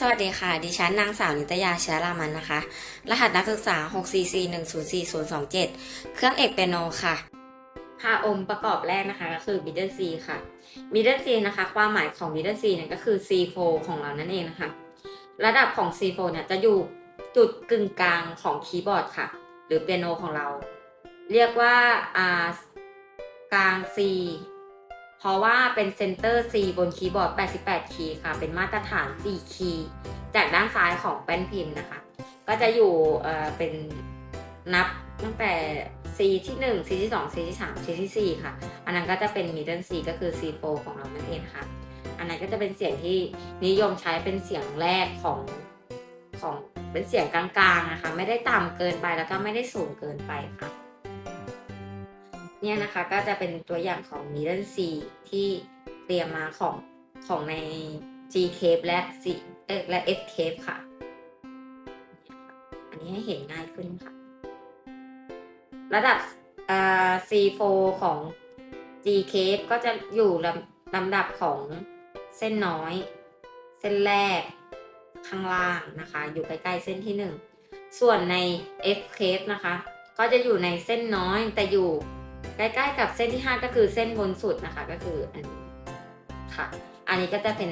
สวัสดีค่ะ ดิฉันนางสาวนิตยาเชื้อรามันนะคะ รหัสนักศึกษา 644104027 เครื่องเอกเปียโนค่ะ ค่ะ องค์ประกอบแรกนะคะก็คือ middle C ค่ะ middle C นะคะ ความหมายของ middle C เนี่ยก็คือ C4 ของเรานั่นเองนะคะ ระดับของ C4 เนี่ยจะอยู่จุดกึ่งกลางของคีย์บอร์ดค่ะ หรือเปียโนของเรา เรียกว่ากลาง C ราะว่าเป็นเซนเตอร์ C บนคีย์บอร์ด 88 คีย์ค่ะ เป็นมาตรฐาน 4 คีย์ จากด้านซ้ายของแป้นพิมพ์นะคะ ก็จะอยู่เอ่อเป็นนับตั้งแต่ C ที่ 1 C ที่ 2 C ที่ 3 C ที่ 4 ค่ะ อันนั้นก็จะเป็น middle C ก็คือ C4 ของเรานั่นเองนะคะอันนั้นก็จะเป็นเสียงที่นิยมใช้เป็นเสียงแรกของของเป็นเสียงกลางๆนะคะ ไม่ได้ต่ำเกินไปแล้วก็ไม่ได้สูงเกินไปค่ะ เนี่ยนะคะก็จะเป็นตัวอย่างของ middle C ที่เตรียมมาของของใน G cape และ C เอและ F cape ค่ะ อันนี้ให้เห็นง่ายขึ้นค่ะ ระดับ C4 ของ G cape ก็จะอยู่ลำลำดับของเส้นน้อย เส้นแรก ข้างล่างนะคะ อยู่ใกล้ๆเส้นที่หนึ่งส่วนใน F cape นะคะ ก็จะอยู่ในเส้นน้อยแต่อยู่ ใกล้ๆกับเส้นที่ 5 ก็คือเส้นบนสุดนะคะก็คืออันนี้ค่ะ อันนี้ก็จะเป็น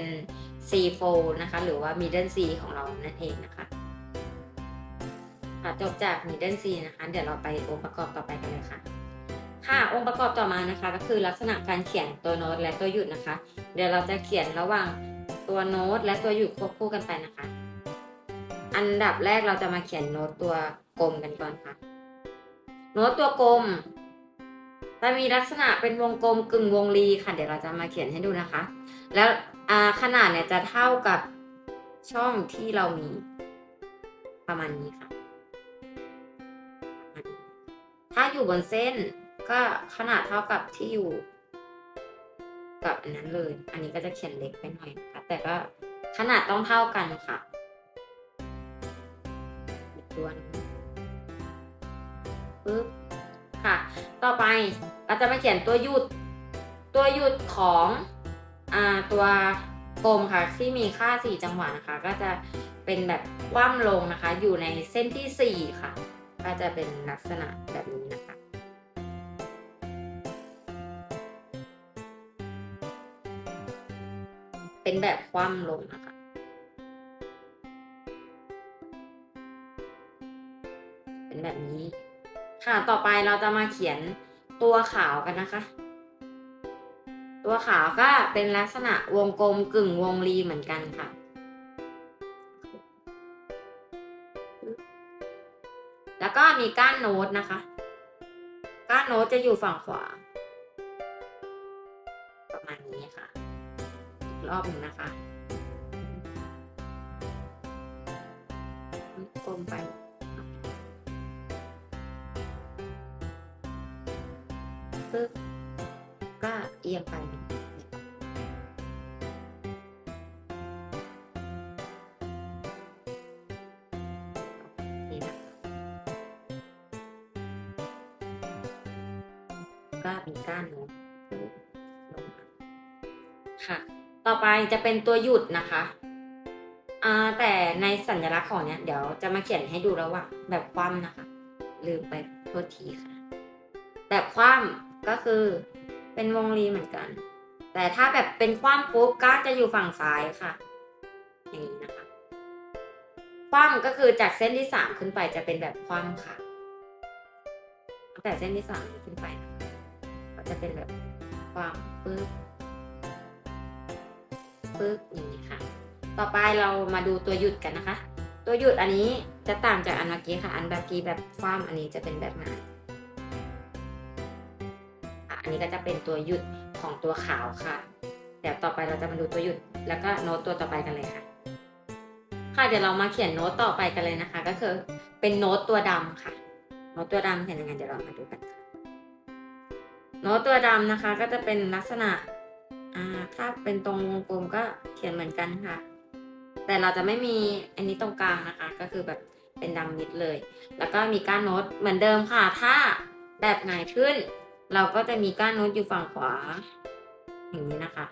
C4 นะคะ หรือว่า middle C ของเรานั่นเองนะคะค่ะจบจาก middle C นะคะ เดี๋ยวเราไปองค์ประกอบต่อไปกันเลยค่ะ ค่ะองค์ประกอบต่อมานะคะ ก็คือลักษณะการเขียนตัวโน้ตและตัวหยุดนะคะ เดี๋ยวเราจะเขียนระหว่างตัวโน้ตและตัวหยุดควบคู่กันไปนะคะ อันดับแรกเราจะมาเขียนโน้ตตัวกลมกันก่อนค่ะ โน้ตตัวกลม จะมีลักษณะเป็นวงกลมกึ่งวงรีค่ะ เดี๋ยวเราจะมาเขียนให้ดูนะคะ แล้วขนาดเนี่ยจะเท่ากับช่องที่เรามีประมาณนี้ค่ะ ถ้าอยู่บนเส้นก็ขนาดเท่ากับที่อยู่ กับอันนั้นเลย อันนี้ก็จะเขียนเล็กไปหน่อยนะคะแต่ก็ขนาดต้องเท่ากันค่ะ อีกตัวนึง ต่อไปเราจะมาเขียนตัวหยุด ตัวหยุดของอตัวกลมค่ะที่มีค่า 4 จังหวะนะคะ ก็จะเป็นแบบคว่ำลงนะคะ อยู่ในเส้นที่ 4 ค่ะ ก็จะเป็นลักษณะแบบนี้นะคะ เป็นแบบคว่ำลงนะคะ ค่ะต่อไปเราจะมาเขียนตัวขาวกันนะคะ ตัวขาวก็เป็นลักษณะวงกลมกึ่งวงรีเหมือนกันค่ะ แล้วก็มีก้านโน้ตนะคะ ก้านโน้ตจะอยู่ฝั่งขวา ประมาณนี้ค่ะ อีกรอบหนึ่งนะคะ ก็มีก้านโน้ตปึ๊บลงมาค่ะ ต่อไปจะเป็นตัวหยุดนะคะแต่ในสัญลักษณ์ของเนี้ยเดี๋ยวจะมาเขียนให้ดูแล้วว่า แบบคว่ำนะคะ ลืมไปโทษทีค่ะ แบบคว่ำก็คือเป็นวงรีเหมือนกัน แต่ถ้าแบบเป็นคว่ำปุ๊บก้านจะอยู่ฝั่งซ้ายค่ะ อย่างนี้นะคะ คว่ำก็คือจากเส้นที่สามขึ้นไปจะเป็นแบบคว่ำค่ะตั้งแต่เส้นที่สามขึ้นไป จะเป็นแบบคว่ำปึ๊บปึ๊บอย่างนี้ค่ะ ต่อไปเรามาดูตัวหยุดกันนะคะ ตัวหยุดอันนี้จะต่างจากอันเมื่อกี้ค่ะ อันเมื่อกี้แบบคว่ำอันนี้จะเป็นแบบไหนอะอันนี้ก็จะเป็นตัวหยุดของตัวขาวค่ะ เดี๋ยวต่อไปเราจะมาดูตัวหยุดแล้วก็โน้ตตัวต่อไปกันเลยค่ะ ค่ะเดี๋ยวเรามาเขียนโน้ตต่อไปกันเลยนะคะ ก็คือเป็นโน้ตตัวดำค่ะ โน้ตตัวดำเขียนยังไงเดี๋ยวเรามาดูกันค่ะ โน้ตตัวดำนะคะก็จะเป็นลักษณะอ่าถ้าเป็นตรงวงกลมก็เขียนเหมือนกันค่ะ แต่เราจะไม่มีอันนี้ตรงกลางนะคะ ก็คือแบบเป็นดำมิดเลย แล้วก็มีก้านโน้ตเหมือนเดิมค่ะ ถ้าแบบไหนขึ้น เราก็จะมีก้านโน้ตอยู่ฝั่งขวา อย่างนี้นะคะ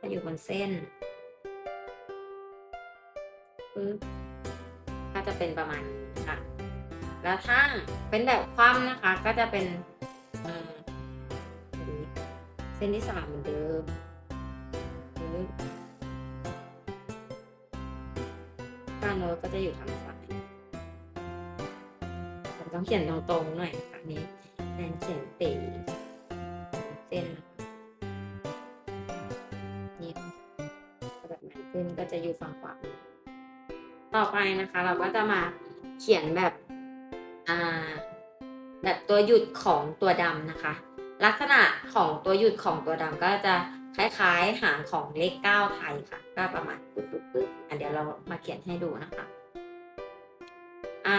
จะอยู่บนเส้นปึ๊บก็จะเป็นประมาณนี้ค่ะ แล้วถ้าเป็นแบบคว่ำนะคะ ก็จะเป็นอ่าแบบนี้ เส้นที่สามเหมือนเดิมปึ๊บการโน้ตก็จะอยู่ทางซ้ายผมต้องเขียนตรงๆหน่อยนะคะอันนี้แนนเขียนตีเส้นนะคะนี่แบบนั้นขึ้นก็จะอยู่ฝั่งขวาต่อไปนะคะ เราก็จะมาเขียนแบบ อ่า แบบตัวหยุดของตัวดำนะคะ ลักษณะของตัวหยุดของตัวดำก็จะคล้ายๆหางของเลขเก้าไทยค่ะก็ประมาณปึ๊บปึ๊บปึ๊บอะเดี๋ยวเรามาเขียนให้ดูนะคะอ่า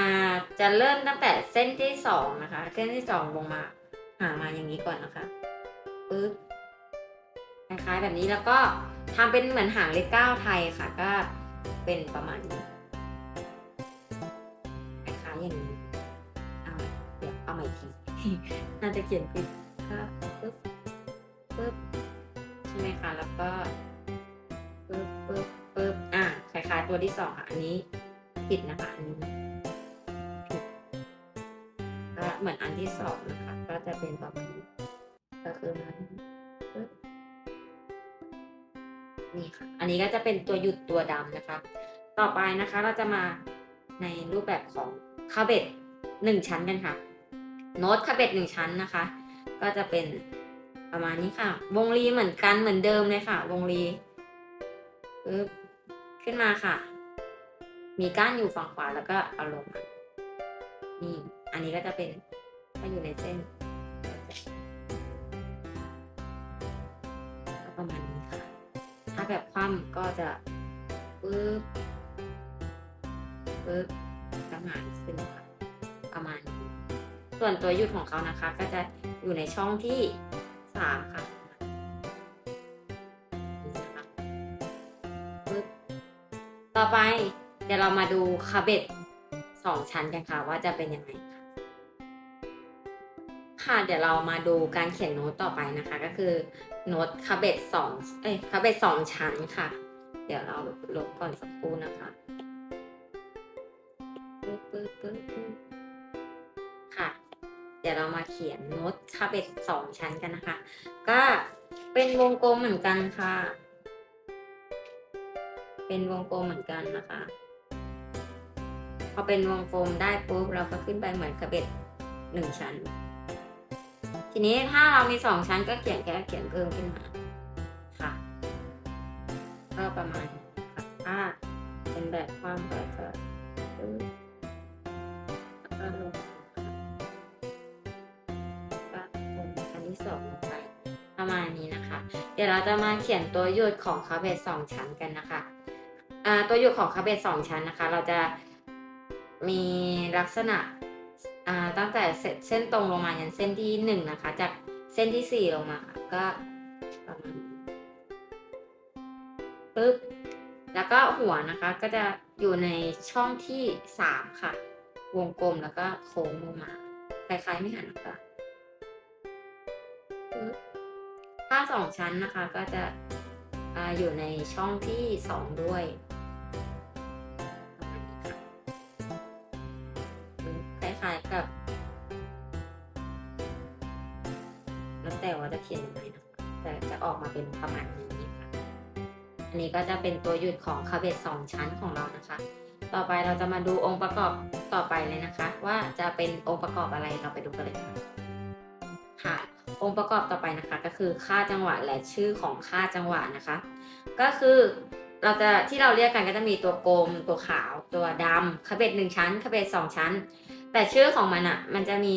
จะเริ่มตั้งแต่เส้นที่สองนะคะ เส้นที่สองลงมาหามาอย่างนี้ก่อนนะคะปึ๊บคล้ายๆแบบนี้แล้วก็ทำเป็นเหมือนหางเลขเก้าไทยค่ะ ก็เป็นประมาณนี้คล้ายๆอย่างนี้เอาเดี๋ยวเอาใหม่ทีน่าจะเขียนผิด ก็ปึ๊บปึ๊บใช่ไหมคะ แล้วก็ปึ๊บปึ๊บปึ๊บอะคล้ายๆตัวที่สองค่ะ อันนี้ผิดนะคะ อันนี้ผิดก็เหมือนอันที่สองนะคะ ก็จะเป็นประมาณนี้ก็คือมันปึ๊บนี่ค่ะ อันนี้ก็จะเป็นตัวหยุดตัวดำนะคะ ต่อไปนะคะเราจะมาในรูปแบบของคาเบตหนึ่งชั้นกันค่ะ โน้ตคาเบตหนึ่งชั้นนะคะ ก็จะเป็นประมาณนี้ค่ะ วงรีเหมือนกันเหมือนเดิมเลยค่ะ วงรีปึ๊บขึ้นมาค่ะ มีก้านอยู่ฝั่งขวาแล้วก็เอาลงนี่ อันนี้ก็จะเป็นก็อยู่ในเส้นก็ประมาณนี้ค่ะ ถ้าแบบคว่ำก็จะปึ๊บปึ๊บประมาณขึ้นค่ะประมาณนี้ ส่วนตัวหยุดของเขานะคะ ก็จะอยู่ในช่องที่สามค่ะต่อไปเดี๋ยวเรามาดูคาเบตสองชั้นกันค่ะว่าจะเป็นยังไงค่ะ ค่ะเดี๋ยวเรามาดูการเขียนโน้ตต่อไปนะคะ ก็คือโน้ตคาเบตสองเอ้ยคาเบตสองชั้นค่ะ เดี๋ยวเราลบก่อนสักครู่นะคะ เขียนโน้ตคาเบตสองชั้นกันนะคะ ก็เป็นวงกลมเหมือนกันค่ะ เป็นวงกลมเหมือนกันนะคะ พอเป็นวงกลมได้ปุ๊บเราก็ขึ้นไปเหมือนคาเบตหนึ่งชั้น ทีนี้ถ้าเรามีสองชั้นก็เขียนแค่เขียนเพิ่มขึ้นมาค่ะ ก็ประมาณนี้ค่ะถ้าเป็นแบบความก็จะปึ๊บแมาณนี้นะคะ เดี๋ยวเราจะมาเขียนตัวหยุดของคาเบตสองชั้นกันนะคะตัวหยุดของคาเบตสองชั้นนะคะ เราจะมีลักษณะตั้งแต่เส้นตรงลงมายันเส้นที่หนึ่งนะคะ จากเส้นที่สี่ลงมาก็ประมาณปึ๊บแล้วก็หัวนะคะก็จะอยู่ในช่องที่สามค่ะ วงกลมแล้วก็โค้งลงมาคล้ายๆไม่หันนะคะปึ๊บาสองชั้นนะคะ ก็จะออยู่ในช่องที่สองด้วยประมาณนี้ค่ะคล้ายๆกับ แล้วแต่ว่าจะเขียนยังไงนะคะแต่จะออกมาเป็นประมาณนี้ค่ะ อันนี้ก็จะเป็นตัวหยุดของคาเบตสองชั้นของเรานะคะ ต่อไปเราจะมาดูองค์ประกอบต่อไปเลยนะคะ ว่าจะเป็นองค์ประกอบอะไรเราไปดูกันเลยค่ะ องค์ประกอบต่อไปนะคะ ก็คือค่าจังหวะและชื่อของค่าจังหวะนะคะ ก็คือเราจะที่เราเรียกกันก็จะมีตัวกลม ตัวขาว ตัวดำคาเบตหนึ่งชั้นคาเบตสองชั้น แต่ชื่อของมันอะ่ะมันจะมี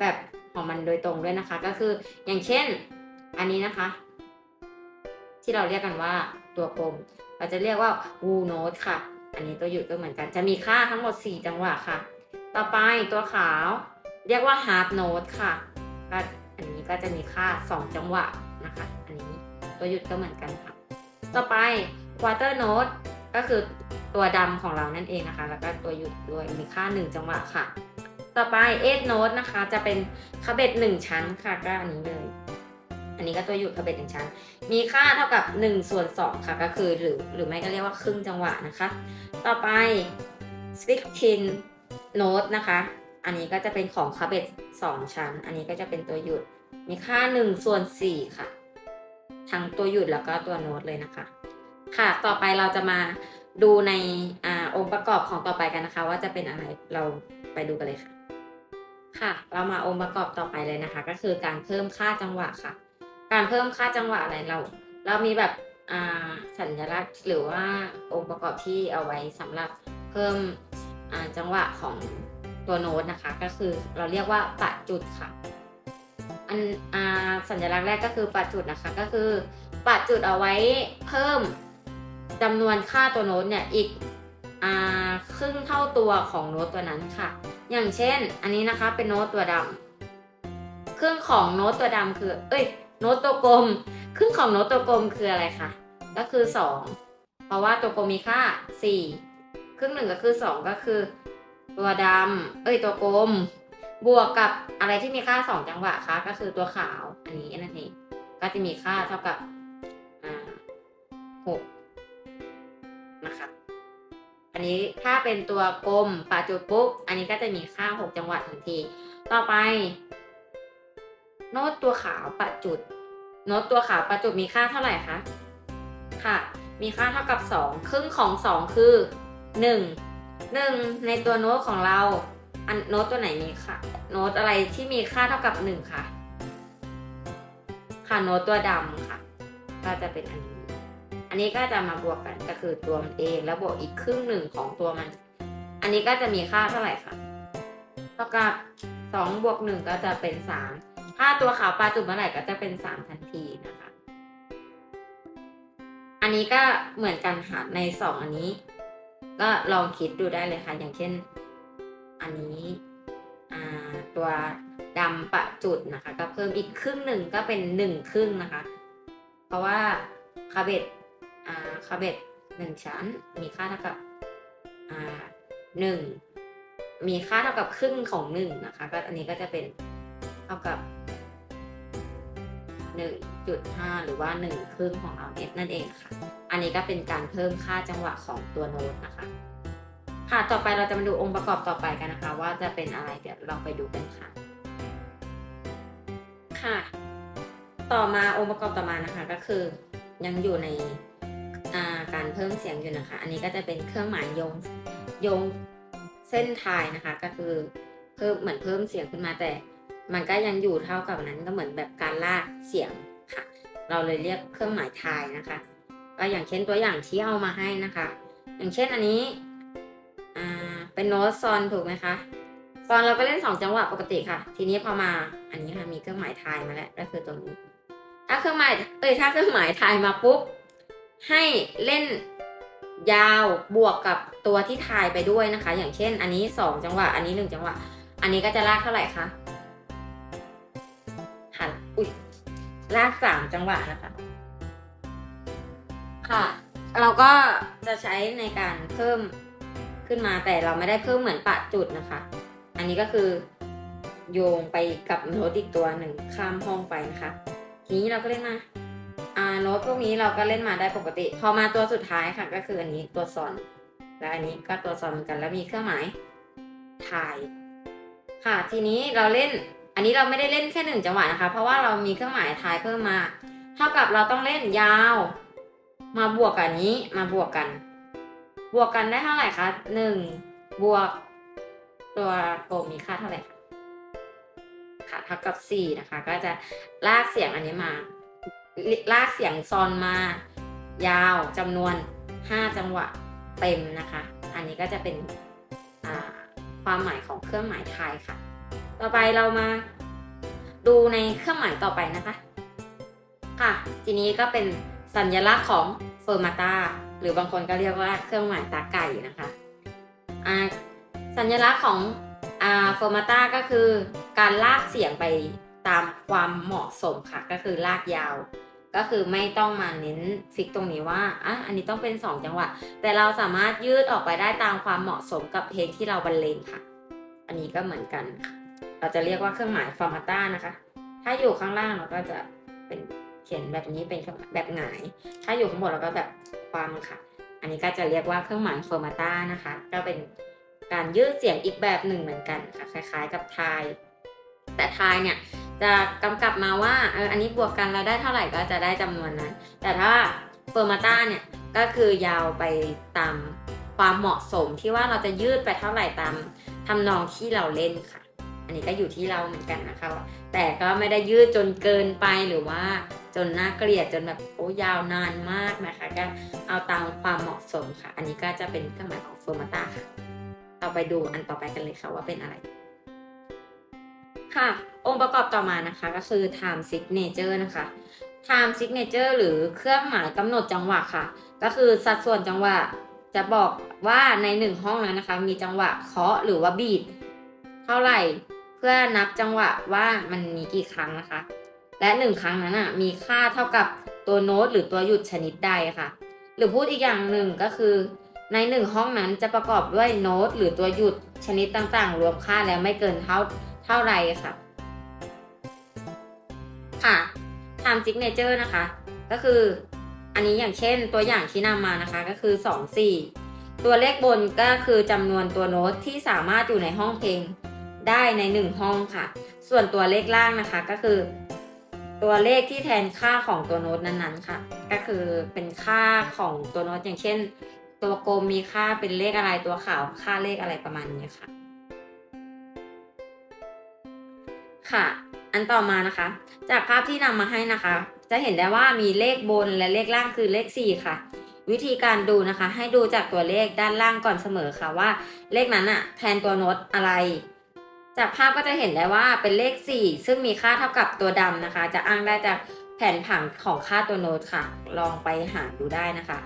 แบบของมันโดยตรงด้วยนะคะ ก็คืออย่างเช่นอันนี้นะคะ ที่เราเรียกกันว่าตัวกลม เราจะเรียกว่า w o o note ค่ะ อันนี้ตัวหยุดก็เหมือนกันจะมีค่าทั้งหมด 4 จังหวะค่ะ ต่อไปตัวขาว เรียกว่า half note ค่ะก็ ก็จะมีค่า 2 จังหวะนะคะ อันนี้ตัวหยุดก็เหมือนกันค่ะ ต่อไป quarter note ก็คือตัวดำของเรานั่นเองนะคะ แล้วก็ตัวหยุดด้วยมีค่า 1 จังหวะค่ะ ต่อไป eight note นะคะ จะเป็นคาเบต1ชั้นค่ะก็อันนี้เลยอันนี้ก็ตัวหยุดคาเบตหนึ่งชั้น มีค่าเท่ากับ1ส่วน2ค่ะ ก็คือหรือหรือไม่ก็เรียกว่าครึ่งจังหวะนะคะ ต่อไป16 note นะคะ อันนี้ก็จะเป็นของคาเบต2ชั้น อันนี้ก็จะเป็นตัวหยุด มีค่า1ส่วน4ค่ะ ทั้งตัวหยุดแล้วก็ตัวโน้ตเลยนะคะ ค่ะต่อไปเราจะมาดูในอองค์ประกอบของต่อไปกันนะคะ ว่าจะเป็นอะไรเราไปดูกันเลยค่ะ ค่ะ เรามาองค์ประกอบต่อไปเลยนะคะ ก็คือการเพิ่มค่าจังหวะค่ะ การเพิ่มค่าจังหวะอะไรเรา เรามีแบบสัญลักษณ์หรือว่าองค์ประกอบที่เอาไว้สำหรับเพิ่มจังหวะของตัวโน้ตนะคะ ก็คือเราเรียกว่าปะจุดค่ะ นอ่าสัญลักษณ์แรกก็คือปัดจุดนะคะ ก็คือปัดจุดเอาไว้เพิ่มจำนวนค่าตัวโน้ตเนี่ยอีกอ่าครึ่งเท่าตัวของโน้ตตัวนั้นค่ะ อย่างเช่น อันนี้นะคะเป็นโน้ตตัวดำครึ่งของโน้ตตัวดำคือ เอ้ย โน้ตตัวกลม ครึ่งของโน้ตตัวกลมคืออะไรคะก็คือ 2 เพราะว่าตัวกลมมีค่า 4 ครึ่งหนึ่งก็คือ 2 ก็คือ ตัวดำเอ้ยตัวกลม บวกกับอะไรที่มีค่า 2 จังหวะคะก็คือตัวขาวอันนี้นั่นเองก็จะมีค่าเท่ากับหกนะคะอันนี้ถ้าเป็นตัวกลมปาจุดปุ๊บอันนี้ก็จะมีค่า 6 จังหวะทันที ต่อไป โน้ตตัวขาวปะจุด โน้ตตัวขาวปะจุดมีค่าเท่าไหร่คะค่ะมีค่าเท่ากับ 2 ครึ่งของ 2 คือ 1 1 ในตัวโน้ตของเรา อันโน้ตตัวไหนมีค่ะ โน้ตอะไรที่มีค่าเท่ากับ1ค่ะ ค่ะโน้ตตัวดำค่ะ ก็จะเป็นอันนี้ อันนี้ก็จะมาบวกกันก็คือตัวมันเองแล้วบวกอีกครึ่งหนึ่งของตัวมัน อันนี้ก็จะมีค่าเท่าไหร่ค่ะ เท่ากับ2บวก1ก็จะเป็น3ถ้าตัวขาวปลาจุดเมื่อไหร่ก็จะเป็น3ทันทีนะคะ อันนี้ก็เหมือนกันค่ะใน2อันนี้ ก็ลองคิดดูได้เลยค่ะ อย่างเช่น อันนี้ตัวดำประจุดนะคะ ก็เพิ่มอีกครึ่งหนึ่งก็เป็นหนึ่งครึ่งนะคะ เพราะว่าคาเบตคาเบตหนึ่งชั้น มีค่าเท่ากับหนึ่งมีค่าเท่ากับครึ่งของหนึ่งนะคะ ก็อันนี้ก็จะเป็นเท่ากับหนึ่งจุดห้าหรือว่าหนึ่งครึ่งของเราเอนั่นเองค่ะ อันนี้ก็เป็นการเพิ่มค่าจังหวะของตัวโน้ตนะคะ ค่ะ ต่อไปเราจะมาดูองค์ประกอบต่อไปกันนะคะ ว่าจะเป็นอะไรเดี๋ยวเราไปดูกันค่ะ ค่ะ ต่อมาองค์ประกอบต่อมานะคะ ก็คือยังอยู่ในาการเพิ่มเสียงอยู่นะคะ อันนี้ก็จะเป็นเครื่องหมายยงยงเส้นทายนะคะ ก็คือเพิ่มเหมือนเพิ่มเสียงขึ้นมาแต่ มันก็ยังอยู่เท่ากับนั้นก็เหมือนแบบการลากเสียงค่ะ เราเลยเรียกเครื่องหมายทายนะคะ ก็อย่างเช่นตัวอย่างที่เอามาให้นะคะ อย่างเช่นอันนี้ เป็นโน้ตซอนถูกไหมคะซอนเราก็เล่นสองจังหวะปกติค่ะ ทีนี้พอมาอันนี้ค่ะมีเครื่องหมายทายมาแล้วก็คือตรงนี้ถ้าเครื่องหมายเอ้ยถ้าเครื่องหมายทายมาปุ๊บให้เล่นยาวบวกกับตัวที่ทายไปด้วยนะคะ อย่างเช่น อันนี้สองจังหวะ อันนี้หนึ่งจังหวะ อันนี้ก็จะลากเท่าไหร่คะหันอุ้ยลากสามจังหวะนะคะ ค่ะ เราก็จะใช้ในการเพิ่ม ขึ้นมาแต่เราไม่ได้เพิ่มเหมือนปะจุดนะคะ อันนี้ก็คือโยงไปกับโน้ตอีกตัวหนึ่งข้ามห้องไปนะคะทีนี้เราก็เล่นมาอ่าโน้ตพวกนี้เราก็เล่นมาได้ปกติ พอมาตัวสุดท้ายค่ะ ก็คืออันนี้ตัวซอน และอันนี้ก็ตัวซอนเหมือนกันแล้วมีเครื่องหมายถ่าย ค่ะ ทีนี้เราเล่น อันนี้เราไม่ได้เล่นแค่หนึ่งจังหวะนะคะ เพราะว่าเรามีเครื่องหมายทายเพิ่มมา เท่ากับเราต้องเล่นยาว มาบวกกับอันนี้มาบวกกัน บวกกันได้เท่าไหร่คะหนึ่งบวก ตัวโกมีค่าเท่าไหร่คะค่ะเท่ากับสี่นะคะ ก็จะลากเสียงอันนี้มา ลากเสียงซอนมา ยาวจำนวน5จังหวะเต็มนะคะ อันนี้ก็จะเป็นความหมายของเครื่องหมายไทยค่ะ ต่อไปเรามาดูในเครื่องหมายต่อไปนะคะ ค่ะ ทีนี้ก็เป็นสัญลักษณ์ของเฟอร์มาตา หรือบางคนก็เรียกว่าเครื่องหมายตาไก่นะคะสัญลักษณ์ของอ่าเฟอร์มาตาก็คือการลากเสียงไปตามความเหมาะสมค่ะ ก็คือลากยาว ก็คือไม่ต้องมาเน้นฟิกตรงนี้ว่าอะอันนี้ต้องเป็น 2 จังหวะ แต่เราสามารถยืดออกไปได้ตามความเหมาะสมกับเพลงที่เราบรรเลงค่ะ อันนี้ก็เหมือนกันค่ะเราจะเรียกว่าเครื่องหมายฟอร์มาต้านะคะ ถ้าอยู่ข้างล่างเราก็จะเป็น เขียนแบบนี้เป็นแบบหงาย ถ้าอยู่ข้างบนเราก็แบบความค่ะ อันนี้ก็จะเรียกว่าเครื่องหมายเฟอร์มาต้านะคะ ก็เป็นการยืดเสียงอีกแบบหนึ่งเหมือนกันค่ะ คล้ายๆกับทายแต่ทายเนี่ยจะกำกับมาว่าเอออันนี้บวกกันเราได้เท่าไหร่ก็จะได้จำนวนนั้น แต่ถ้าเฟอร์มาต้าเนี่ยก็คือยาวไปตามความเหมาะสมที่ว่าเราจะยืดไปเท่าไหร่ตามทำนองที่เราเล่นค่ะ อันนี้ก็อยู่ที่เราเหมือนกันนะคะ แต่ก็ไม่ได้ยืดจนเกินไปหรือว่า จนน่าเกลียดจนแบบโอ้ยาวนานมากนะคะก็เอาตามความเหมาะสมค่ะ อันนี้ก็จะเป็นเครื่องหมายของเฟอร์มาตาค่ะเราไปดูอันต่อไปกันเลยค่ะว่าเป็นอะไร ค่ะ องค์ประกอบต่อมานะคะก็คือ time signature นะคะ time signature หรือเครื่องหมายกำหนดจังหวะค่ะ ก็คือสัดส่วนจังหวะจะบอกว่าในหนึ่งห้องนั้นนะคะ มีจังหวะเคาะหรือว่าบีบเท่าไหร่ เพื่อนับจังหวะว่ามันมีกี่ครั้งนะคะ และหนึ่งครั้งนั้นอะมีค่าเท่ากับตัวโน้ตหรือตัวหยุดชนิดใดค่ะ หรือพูดอีกอย่างหนึ่งก็คือ ในหนึ่งห้องนั้นจะประกอบด้วยโน้ตหรือตัวหยุดชนิดต่างๆ รวมค่าแล้วไม่เกินเท่าเท่าไรค่ะ ค่ะ time signature นะคะ ก็คืออันนี้อย่างเช่นตัวอย่างที่นำมานะคะก็คือ 2 4 ตัวเลขบนก็คือจำนวนตัวโน้ตที่สามารถอยู่ในห้องเพลงได้ใน 1 ห้องค่ะ ส่วนตัวเลขล่างนะคะก็คือ ตัวเลขที่แทนค่าของตัวโน้ตนั้นๆค่ะ ก็คือเป็นค่าของตัวโน้ตอย่างเช่น ตัวกลมมีค่าเป็นเลขอะไรตัวขาวค่าเลขอะไรประมาณนี้ค่ะ ค่ะ อันต่อมานะคะ จากภาพที่นำมาให้นะคะ จะเห็นได้ว่ามีเลขบนและเลขล่างคือเลข 4 ค่ะ วิธีการดูนะคะ ให้ดูจากตัวเลขด้านล่างก่อนเสมอค่ะว่า เลขนั้นอะแทนตัวโน้ตอะไร จากภาพก็จะเห็นได้ว่าเป็นเลข 4 ซึ่งมีค่าเท่ากับตัวดำนะคะ จะอ้างได้จากแผนผังของค่าตัวโน้ตค่ะ ลองไปหาดูได้นะคะ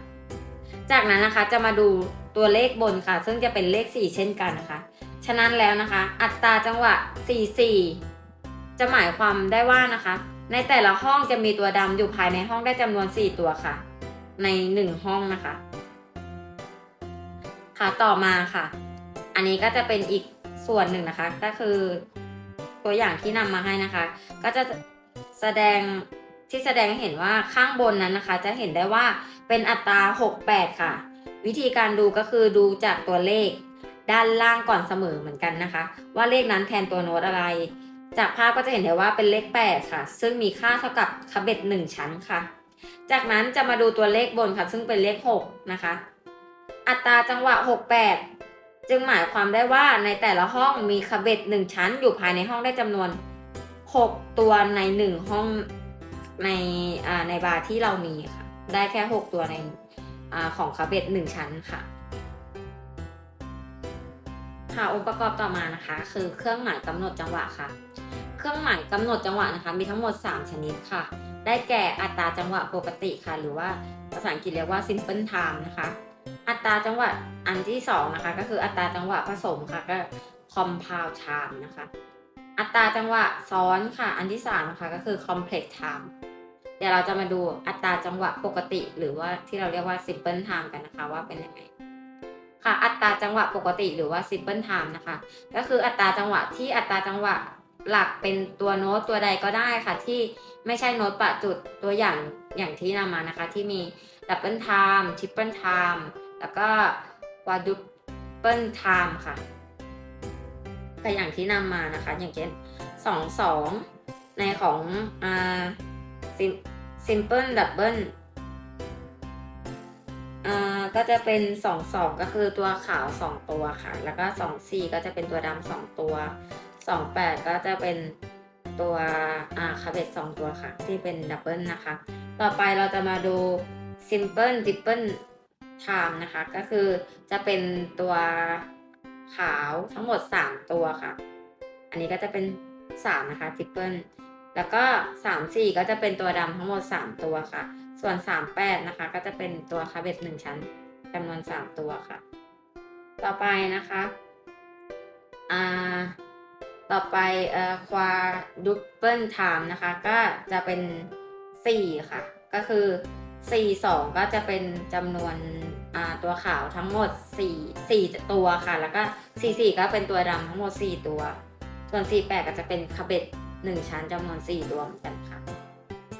จากนั้นนะคะจะมาดูตัวเลขบนค่ะ ซึ่งจะเป็นเลข 4 เช่นกันนะคะ ฉะนั้นแล้วนะคะ อัตราจังหวะ 44 จะหมายความได้ว่านะคะ ในแต่ละห้องจะมีตัวดำอยู่ภายในห้องได้จำนวน 4 ตัวค่ะ ใน 1 ห้องนะคะ ค่ะต่อมาค่ะ อันนี้ก็จะเป็นอีก ส่วนหนึ่งนะคะ ก็คือตัวอย่างที่นำมาให้นะคะ ก็จะแสดงที่แสดงให้เห็นว่าข้างบนนั้นนะคะ จะเห็นได้ว่าเป็นอัตรา 68 ค่ะ วิธีการดูก็คือดูจากตัวเลขด้านล่างก่อนเสมอเหมือนกันนะคะ ว่าเลขนั้นแทนตัวโน้ตอะไร จากภาพก็จะเห็นได้ว่าเป็นเลข 8 ค่ะ ซึ่งมีค่าเท่ากับคาเบ็ด1ชั้นค่ะ จากนั้นจะมาดูตัวเลขบนค่ะ ซึ่งเป็นเลข 6 นะคะ อัตราจังหวะ 68 จึงหมายความได้ว่าในแต่ละห้องมีคาเบ็ด1ชั้นอยู่ภายในห้องได้จำนวน 6 ตัวใน1ห้องในอ่าในบาร์ที่เรามีค่ะ ได้แค่ 6 ตัวในอาของคาเบ็ด1ชั้นค่ะค่ะองค์ประกอบต่อมานะคะ คือเครื่องหมายกำหนดจังหวะค่ะ เครื่องหมายกำหนดจังหวะนะคะ มีทั้งหมด 3 ชนิดค่ะ ได้แก่อัตราจังหวะปกติค่ะ หรือว่าภาษาอังกฤษเรียกว่า simple time นะคะ อัตราจังหวะอันที่2นะคะก็คืออัตราจังหวะผสมค่ะก็ compound time นะคะ อัตราจังหวะซ้อนค่ะ อันที่3นะคะก็คือ complex time เดี๋ยวเราจะมาดูอัตราจังหวะปกติหรือว่าที่เราเรียกว่า simple time กันนะคะว่าเป็นยังไงค่ะอัตราจังหวะปกติหรือว่า simple time นะคะ ก็คืออัตราจังหวะที่อัตราจังหวะ หลักเป็นตัวโน้ตตัวใดก็ได้ค่ะ ที่ไม่ใช่โน้ตประจุดตัวอย่างอย่างที่นำมานะคะ ที่มี double time triple time แล้วก็ quadruple time ค่ะก็อย่างที่นำมานะคะ อย่างเช่นสองสองในของอ่า sim- simple double อ่าก็จะเป็นสองสองก็คือตัวขาวสองตัวค่ะ แล้วก็สองสี่ก็จะเป็นตัวดำสองตัว สองแปดก็จะเป็นตัวอ่าคาเบตสองตัวค่ะ ที่เป็นดับเบิลนะคะ ต่อไปเราจะมาดู simple triple time นะคะ ก็คือจะเป็นตัวขาวทั้งหมด 3 ตัวค่ะ อันนี้ก็จะเป็น 3 นะคะ triple แล้วก็ 3 4 ก็จะเป็นตัวดำทั้งหมด 3 ตัวค่ะ ส่วน 3 8 นะคะ ก็จะเป็นตัวคาเบต1ชั้นจำนวน 3 ตัวค่ะ ต่อไปนะคะ อ่า ต่อไปเอ่อควาดูเปิลไทม์นะคะ ก็จะเป็น 4 ค่ะ ก็คือ 4 2 ก็จะเป็นจำนวนตัวขาวทั้งหมด 4 4 ตัวค่ะ แล้วก็ 4 4 ก็เป็นตัวดำทั้งหมด 4 ตัว ส่วน 4 8 ก็จะเป็นคาเบต1ชั้นจำนวน 4 ตัวเหมือนกันค่ะ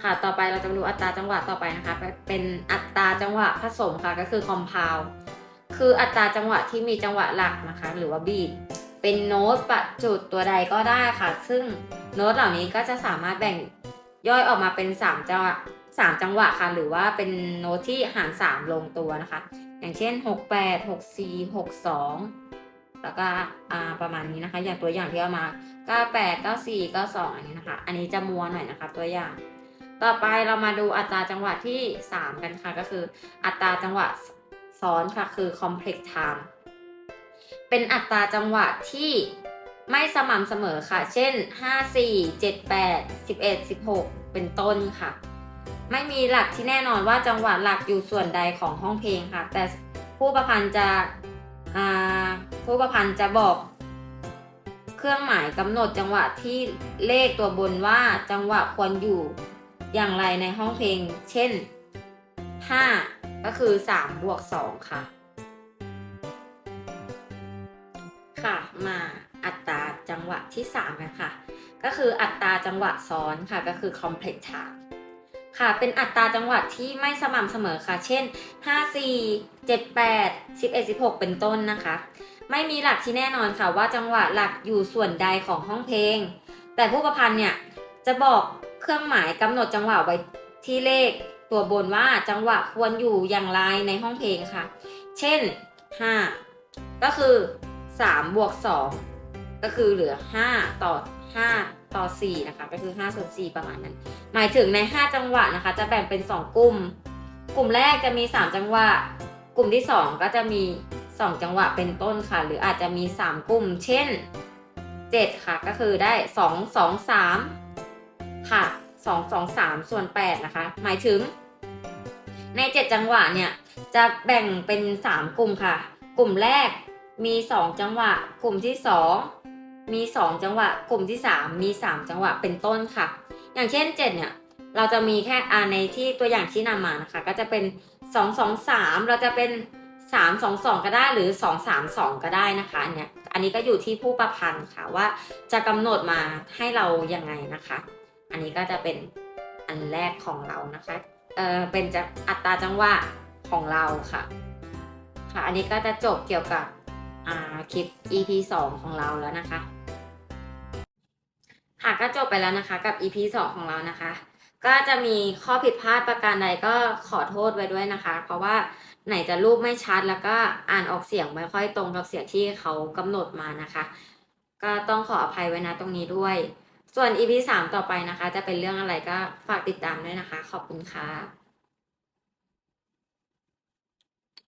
ค่ะ ต่อไปเราจะมาดูอัตราจังหวะต่อไปนะคะ เป็นอัตราจังหวะผสมค่ะ ก็คือคอมเพลคืออัตราจังหวะที่มีจังหวะหลักนะคะ หรือว่าบีท เป็นโน้ตประจุดตัวใดก็ได้ค่ะ ซึ่งโน้ตเหล่านี้ก็จะสามารถแบ่งย่อยออกมาเป็น3จังหวะ3จังหวะค่ะ หรือว่าเป็นโน้ตที่หาร 3 ลงตัวนะคะ อย่างเช่น 68 64 62 แล้วก็ประมาณนี้นะคะ อย่างตัวอย่างที่เอามา 98 94 92 อันนี้นะคะ อันนี้จะมัวหน่อยนะคะตัวอย่าง ต่อไปเรามาดูอัตราจังหวะที่ 3 กันค่ะ ก็คืออัตราจังหวะซ้อนค่ะ คือ complex time เป็นอัตราจังหวะที่ไม่สม่ำเสมอค่ะ เช่น 5 4 7 8 11 16 เป็นต้นค่ะ ไม่มีหลักที่แน่นอนว่าจังหวะหลักอยู่ส่วนใดของห้องเพลงค่ะ แต่ผู้ประพันธ์จะผู้ประพันธ์จะบอก เครื่องหมายกำหนดจังหวะที่เลขตัวบนว่าจังหวะควรอยู่อย่างไรในห้องเพลง เช่น 5 ก็คือ 3 บวก 2 ค่ะ มาอัตราจังหวะที่3กันค่ะก็คืออัตราจังหวะซ้อนค่ะก็คือ complex time ค่ะเป็นอัตราจังหวะที่ไม่สม่ำเสมอค่ะ เช่น 5 4 7 8 11 16 เป็นต้นนะคะ ไม่มีหลักที่แน่นอนค่ะว่าจังหวะหลักอยู่ส่วนใดของห้องเพลง แต่ผู้ประพันธ์เนี่ยจะบอกเครื่องหมายกำหนดจังหวะไว้ที่เลขตัวบนว่าจังหวะควรอยู่อย่างไรในห้องเพลงค่ะ เช่น 5 ก็คือ 3บวก2ก็คือเหลือ5ต่อ5ต่อ4นะคะก็คือ5ส่วน4ประมาณนั้น หมายถึงใน5จังหวะนะคะ จะแบ่งเป็น2กลุ่ม กลุ่มแรกจะมี3จังหวะ กลุ่มที่2ก็จะมี2จังหวะเป็นต้นค่ะ หรืออาจจะมี3กลุ่ม เช่น7ค่ะ ก็คือได้2 2 3ค่ะ2 2 3ส่วน8นะคะ หมายถึง ใน7จังหวะเนี่ยจะแบ่งเป็น3กลุ่มค่ะ กลุ่มแรก มี2จังหวะ กลุ่มที่2มี2จังหวะ กลุ่มที่3มี3จังหวะเป็นต้นค่ะ อย่างเช่น7เนี่ยเราจะมีแค่อาในที่ตัวอย่างที่นำมานะคะ ก็จะเป็น2 2 3เราจะเป็น3 2 2ก็ได้หรือ2 3 2ก็ได้นะคะอันเนี้ยอันนี้ก็อยู่ที่ผู้ประพันธ์ค่ะว่าจะกำหนดมาให้เรายังไงนะคะ อันนี้ก็จะเป็นอันแรกของเรานะคะเออเป็นจะอัตราจังหวะของเราค่ะ ค่ะ อันนี้ก็จะจบเกี่ยวกับ คลิป EP 2 ของเราแล้วนะคะ ค่ะก็จบไปแล้วนะคะกับ EP 2 ของเรานะคะ ก็จะมีข้อผิดพลาดประการใดก็ขอโทษไว้ด้วยนะคะ เพราะว่าไหนจะรูปไม่ชัดแล้วก็อ่านออกเสียงไม่ค่อยตรงกับเสียงที่เขากำหนดมานะคะ ก็ต้องขออภัยไว้นะตรงนี้ด้วย ส่วน EP 3 ต่อไปนะคะ จะเป็นเรื่องอะไรก็ฝากติดตามด้วยนะคะ ขอบคุณค่ะ